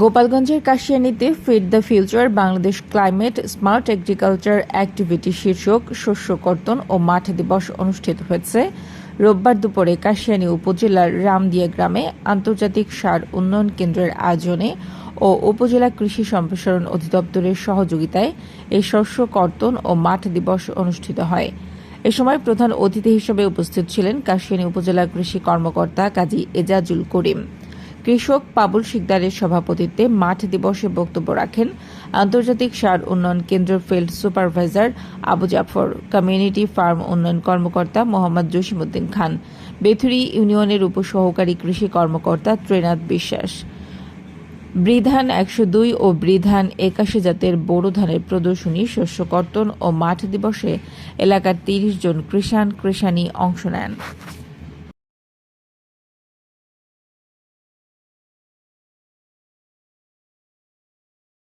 গোপালগঞ্জের কাশিয়ানীতে feed the future Bangladesh climate smart agriculture activity শীর্ষক শস্য কর্তন ও মাঠ দিবস অনুষ্ঠিত হয়েছে। রোববার দুপুরে কাশিয়ানী উপজেলার রামদিয়া গ্রামে আন্তর্জাতিক সার উন্নয়ন কেন্দ্রের আয়োজনে ও উপজেলা কৃষি সম্প্রসারণ অধিদপ্তরের সহযোগিতায় এই শস্য কর্তন ও মাঠ দিবস অনুষ্ঠিত হয়। এ সময় প্রধান অতিথি হিসেবে উপস্থিত ছিলেন কাশিয়ানী উপজেলা কৃষি কর্মকর্তা কাজী এজাজুল করিম। কৃষক পাবুল শিকদারের সভাপতিত্বে মাঠ দিবসে বক্তব্য রাখেন আন্তর্জাতিক সার উন্নয়ন কেন্দ্র field supervisor Abu Jafar, community farm উন্নয়ন কর্মকর্তা মোহাম্মদ জসিমউদ্দিন খান, বেথুরি ইউনিয়নের উপসহকারী কৃষি কর্মকর্তা ত্রিনাথ বিশ্বাস। বৃধান একশো দুই ও বৃধান একাশি জাতের বোরো ধানের প্রদর্শনী, শস্য কর্তন ও মাঠ দিবসে এলাকার তিরিশ জন কৃষাণ কৃষাণী অংশ নেন।